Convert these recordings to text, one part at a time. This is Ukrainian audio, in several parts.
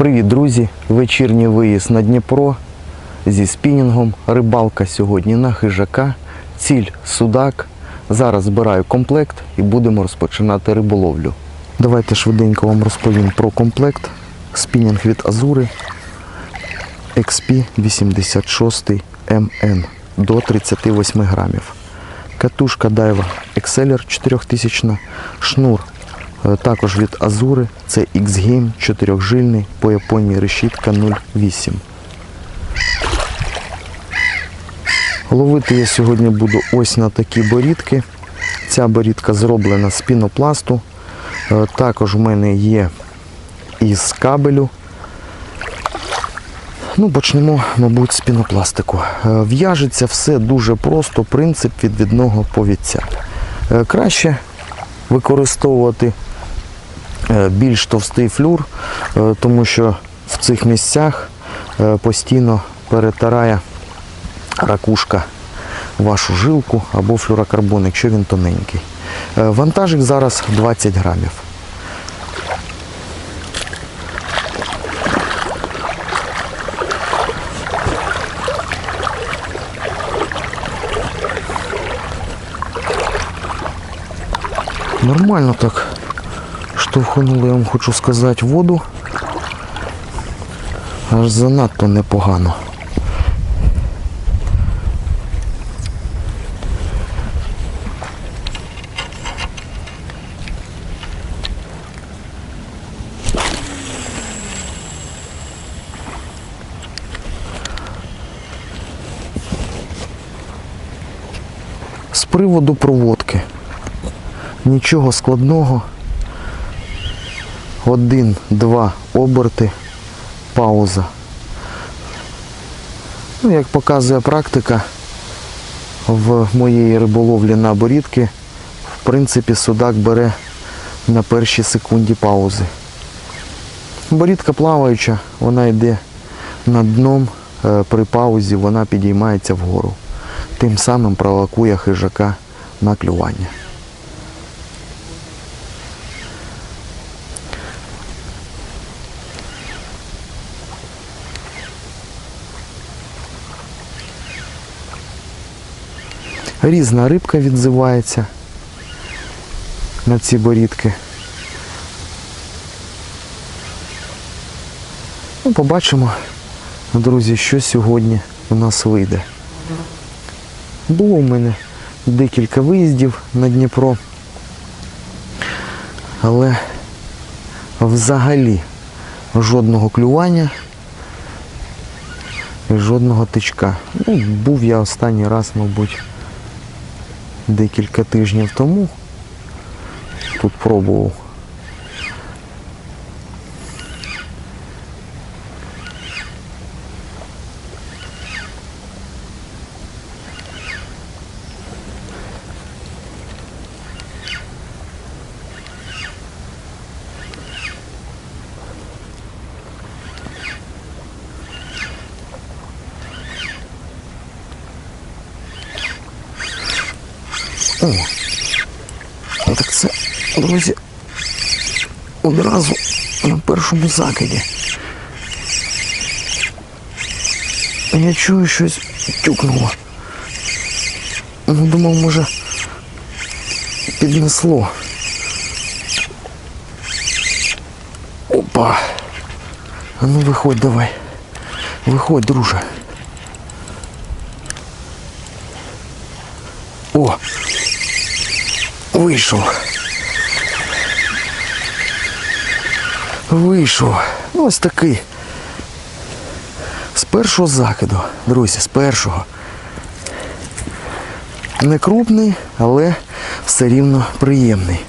Привіт, друзі! Вечірній виїзд на Дніпро зі спінінгом. Рибалка сьогодні на хижака. Ціль судак. Зараз збираю комплект і будемо розпочинати риболовлю. Давайте швиденько вам розповім про комплект. Спінінг від Азури XP 86 MN до 38 грамів. Катушка Daiwa Exceller 4000, шнур також від Азури, це X-Game 4-жильний, по Японії решітка 0,8. Ловити я сьогодні буду ось на такі борідки. Ця борідка зроблена з пінопласту. Е, Також в мене є із кабелю. Ну, почнемо, мабуть, з пінопластику. Е, В'яжеться все дуже просто, принцип відвідного повідця. Е, Краще використовувати е, більш товстий флюр, е, тому що в цих місцях е, постійно перетирає ракушка вашу жилку або флюрокарбон, якщо він тоненький. Е, Вантажик зараз 20 грамів. Нормально так штовхнули, я вам хочу сказати, воду. Аж занадто непогано. З приводу проводки. Нічого складного. Один-два оберти, пауза. Ну, як показує практика, в моєї риболовлі на борідки, в принципі, судак бере на першій секунді паузи. Борідка плаваюча, вона йде над дном, е, при паузі вона підіймається вгору. Тим самим провокує хижака на клювання. Різна рибка відзивається на ці борідки. Ну, побачимо, друзі, що сьогодні у нас вийде. Було у мене декілька виїздів на Дніпро, але взагалі жодного клювання і жодного тичка. Ну, був я останній раз, мабуть, декілька тижнів тому. Тут пробував. друзі, одразу на першому закиді. Я чую щось тюкнуло. Ну, думав, може, піднесло. Опа. А ну виходь давай. Виходь, друже. О! Вийшов. Вийшов. Ну, ось такий. З першого закиду, друзі, з першого. Не крупний, але все рівно приємний.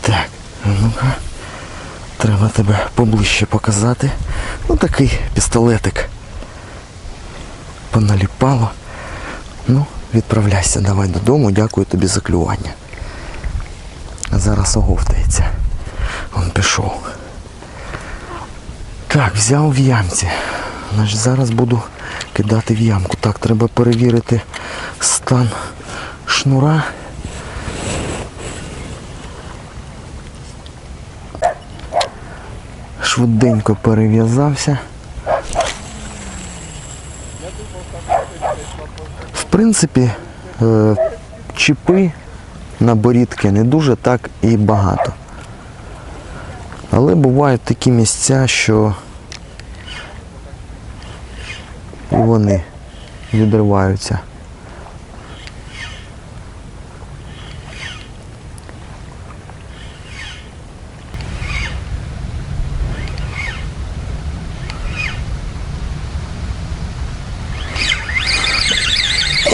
Так, ну-ка. Треба тебе поближче показати. Ну такий пістолетик. Поналіпало. Ну, Відправляйся давай додому, дякую тобі за клювання. Зараз оговтається. Он пішов. Так, взяв в ямці. Значить, Зараз буду кидати в ямку. Так, треба перевірити стан шнура. Швиденько перев'язався. Принципі, е, чіпи на борідки не дуже так і багато. Але бувають такі місця, що і вони відриваються.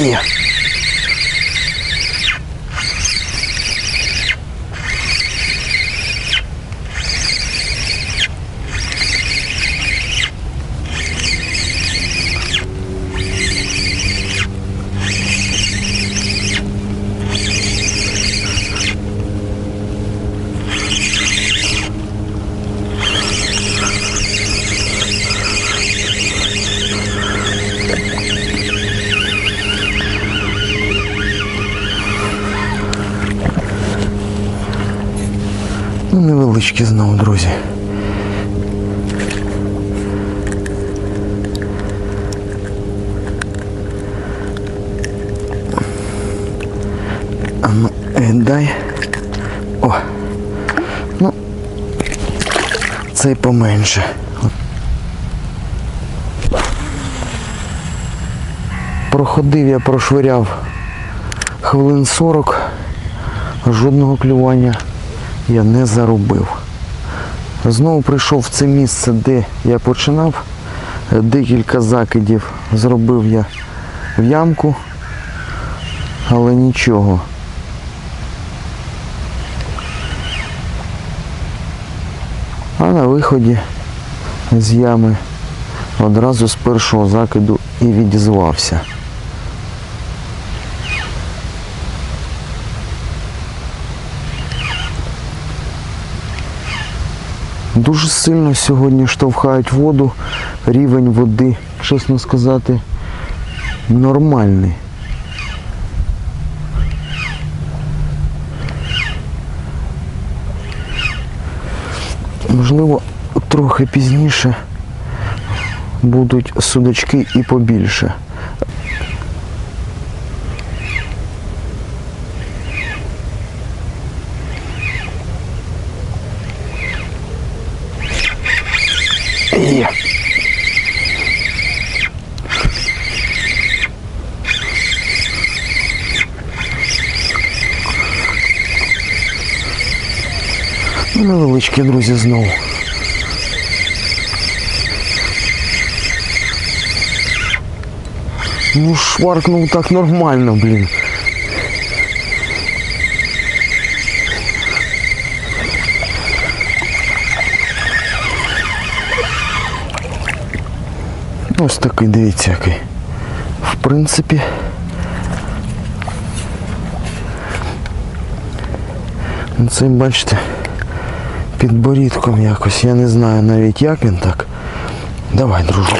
Є. Невеличкі знову, друзі. А ну, віддай. О. Ну, цей поменше. Проходив я, прошвиряв хвилин 40, жодного клювання я не заробив. Знову прийшов в це місце, де я починав. Декілька закидів зробив я в ямку, але нічого. А на виході з ями одразу з першого закиду і відізвався. Дуже сильно сьогодні штовхають воду. Рівень води, чесно сказати, нормальний. Можливо, трохи пізніше будуть судочки і побільше. Ну, Невеличкі, друзі, знову. Ну, шваркнув так нормально, блін. Ось такий, дивіться, який. В принципі. ну, Це, бачите, під борідком якось. Я не знаю навіть як він так. Давай, друже.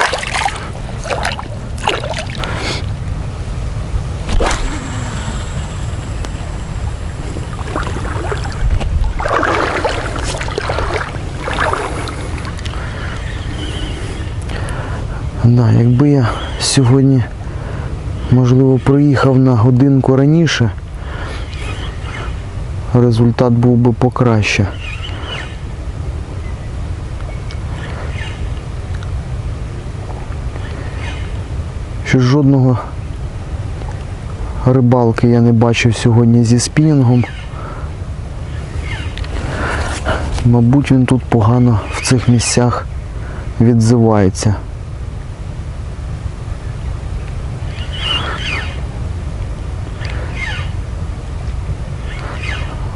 Да, якби я сьогодні, можливо, приїхав на годинку раніше, результат був би покраще. Що жодного рибалки я не бачив сьогодні зі спінінгом. Мабуть, він тут погано в цих місцях відзивається.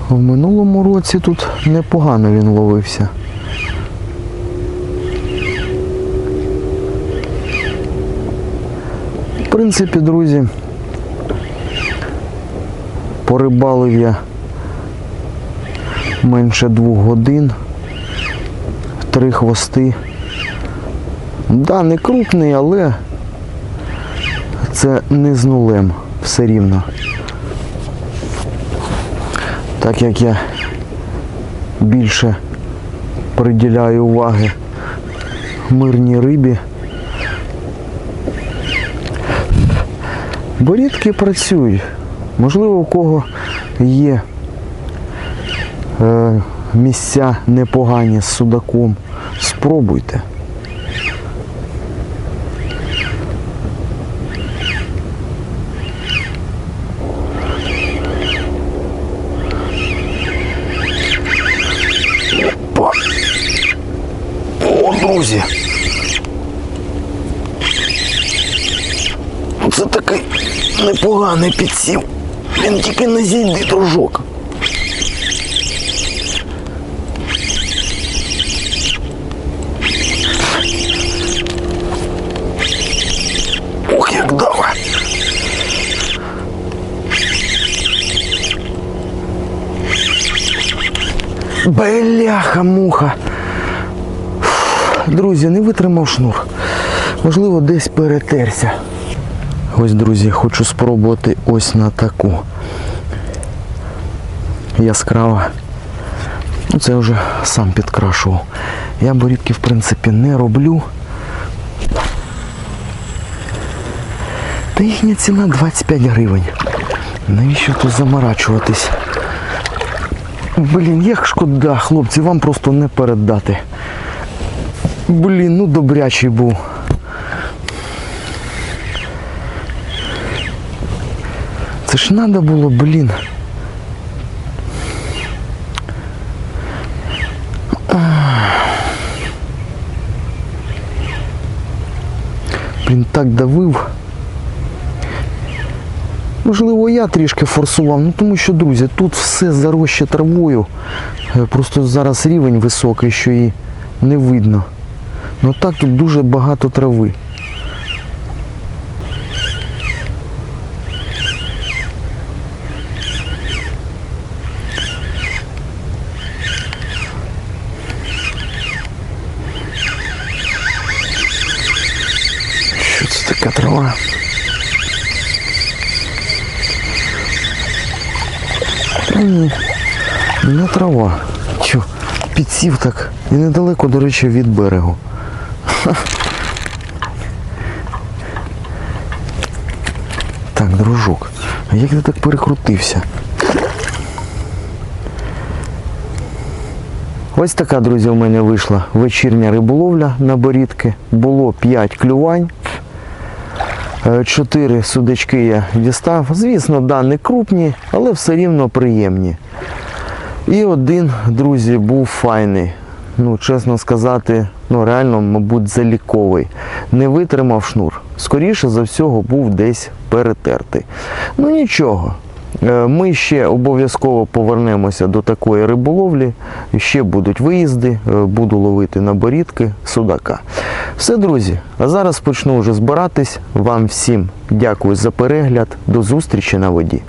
В минулому році тут непогано він ловився. Принципі, друзі, порибалив я менше двох годин, три хвости. Да, не крупний, але це не з нулем все рівно. Так як я більше приділяю уваги мирній рибі. Борідки працюють. Можливо, у кого є е, місця непогані з судаком. Спробуйте. Опа. О, друзі. Це такий непоганий підсів. Він тільки не зійди, дружок. Ох, як дава. Бляха-муха. Друзі, не витримав шнур. Можливо, десь перетерся. Ось, друзі, хочу спробувати ось на таку. Яскраво. Ну, це вже сам підкрашував. Я борідки, в принципі, не роблю. Та їхня ціна 25 гривень. Навіщо тут заморачуватись? Блін, як шкода, хлопці, вам просто не передати. Блін, ну добрячий був. Це ж треба було, блін. Блін, так давив. Можливо, я трішки форсував, ну тому що, друзі, тут все заросше травою. Е, Просто зараз рівень високий, що і не видно. Ну так тут дуже багато трави. Що ні, не трава. Чо, підсів так. І недалеко, до речі, від берегу. Ха. Так, дружок, а як ти так перекрутився? Ось така, друзі, у мене вийшла вечірня риболовля на борідки. Було 5 клювань. Е, Чотири судачки я дістав. Звісно, да, не крупні, але все рівно приємні. І один, друзі, був файний. Ну, чесно сказати, ну реально, мабуть, заліковий. Не витримав шнур. Скоріше за всього, був десь перетертий. Ну нічого. Е, Ми ще обов'язково повернемося до такої риболовлі. Ще будуть виїзди, е, буду ловити на борідки судака. Все, друзі, а зараз почну вже збиратись. Вам всім дякую за перегляд. До зустрічі на воді.